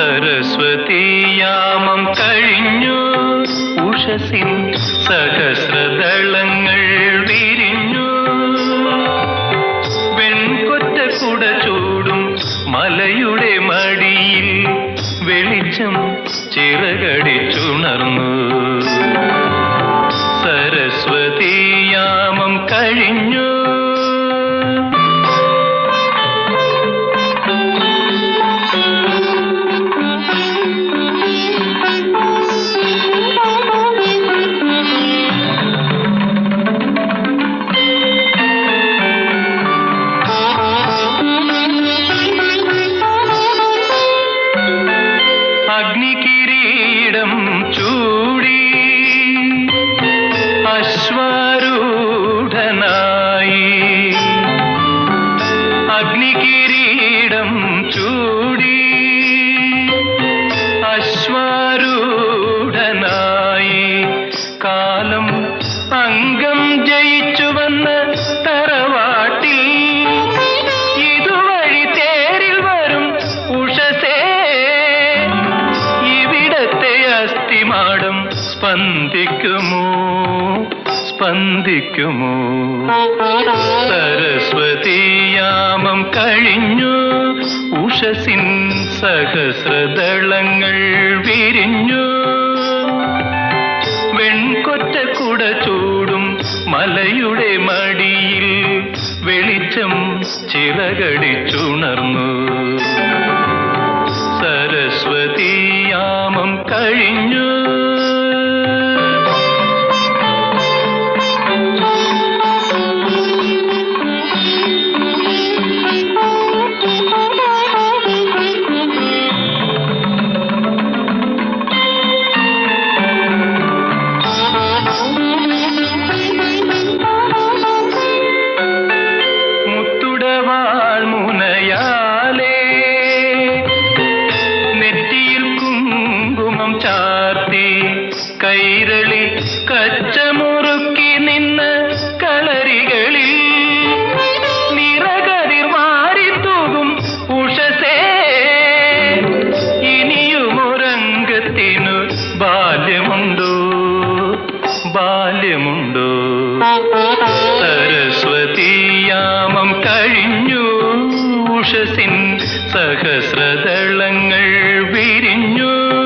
സരസ്വതിയാമം കഴിഞ്ഞു. ഉഷസിൻ സഹസ്രദളങ്ങൾ വിരിഞ്ഞു. വെൺകൊറ്റ കുട ചൂടും മലയുടെ മടിയിൽ വെളിച്ചം ചിറകടിച്ചുണർന്നു. അഗ്നികിരീടം ചൂടി അശ്വാരൂഢനായി. അഗ്നികിരീടം ചൂടി അശ്വാരൂഢനായി. കാലം അംഗം ജയിച്ചു സ്പന്ദിക്കുമോ? സ്പന്ദിക്കുമോ? സരസ്വതിയാമം കഴിഞ്ഞു. ഉഷസിൻ സഹസ്രദളങ്ങൾ വിരിഞ്ഞു. വെൺകൊറ്റ കൂട ചൂടും മലയുടെ മടിയിൽ വെളിച്ചം ചിറകടിച്ചുണർന്നു. സരസ്വതിയാമം കഴിഞ്ഞു. കുങ്കുമം ചാർത്തി കൈരളി കച്ചമുറുക്കി നിന്ന് കളരികളിൽ നിറകതിർ മാറിത്തൂകും ഉഷസേ. ഇനിയുമൊരംഗത്തിനു ബാല്യമുണ്ടോ? ബാല്യമുണ്ടോ? സരസ്വതിയാമം കഴിഞ്ഞു. ഉഷസിൻ സഹസ്രദളങ്ങൾ വിരിഞ്ഞു.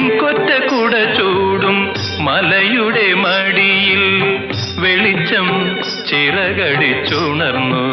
വെൺകൊറ്റ കൂട ചൂടും മലയുടെ മടിയിൽ വെളിച്ചം ചിറകടിച്ചുണർന്നു.